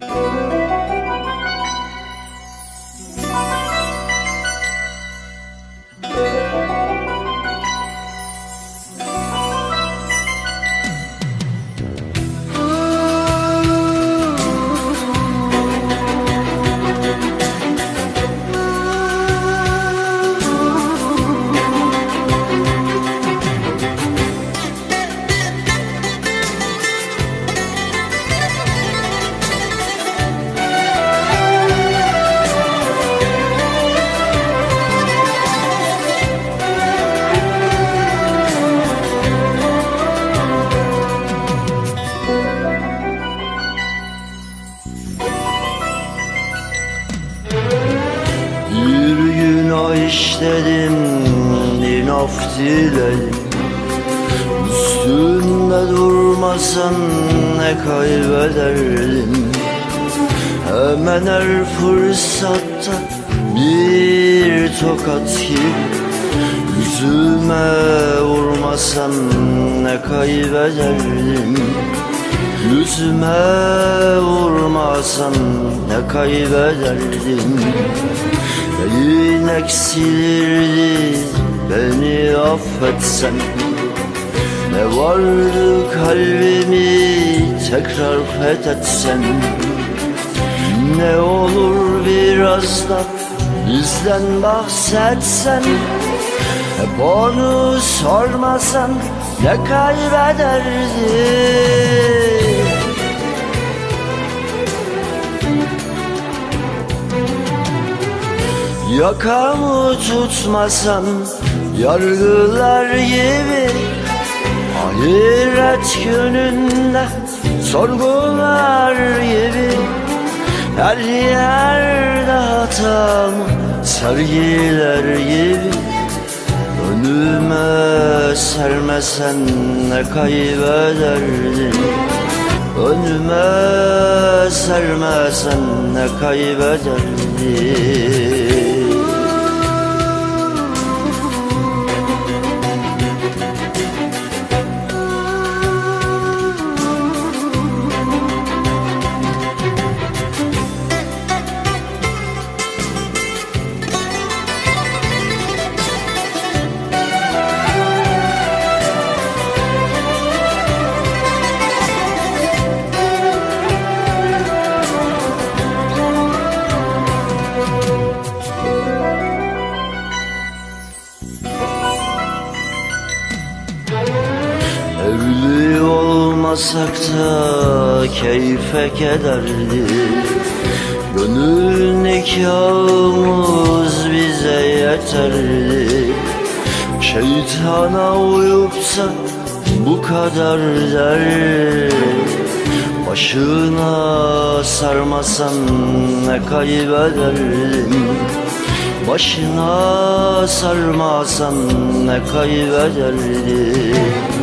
Bir işledim din af diledim Üstünde durmasan ne kaybederdim. Hemen her fırsatta bir tokat gibi Yüzüme vurmasan ne kaybederdim. Yüzüme vurmasan ne kaybederdim eksilirdi beni affetsen. Ne vardı kalbimi tekrar fethetsen? Ne olur biraz da bizden bahsetsen? Hep onu sormasan ne kaybederdin Yakamı tutmasan yargılar gibi Ahiret gününde sorgular gibi Her yerde hatam sergiler gibi Önüme sermesen ne kaybederdin Önüme sermesen ne kaybederdin Evli olmasak da keyfe kederdi. Gönül nikahımız bize yeterdi. Şeytana uyup da bu kadar der Başına sarmasan ne kaybederdin Başına sarmasan ne kaybederdin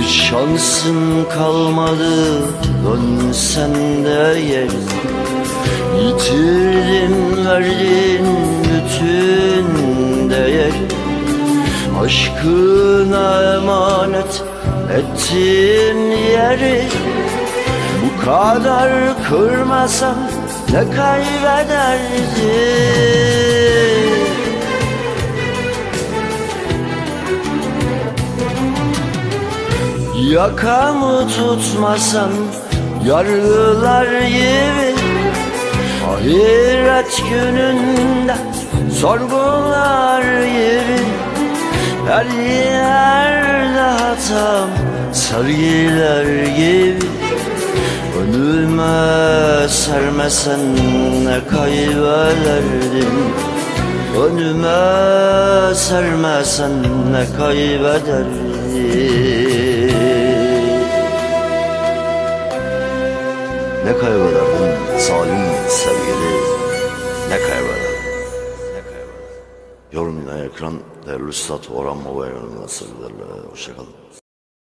hiç şansın kalmadı dönsen de yer. Yitirdin verdin bütün değer. Aşkına emanet ettin yeri. Bu kadar kırmasan ne kaybederdin Yakamı tutmasan yargılar gibi Ahiret gününde sorgular gibi Her yerde hatam sergiler gibi. Önüme sermesen ne kaybederdim? Önüme sermesen ne kaybederdim Ne kaybederdin zalim sevgili? Ne kaybederdin Yorum ekran değerli Üstad Orhan Baba yayınına sevgilerle Hoşçakalın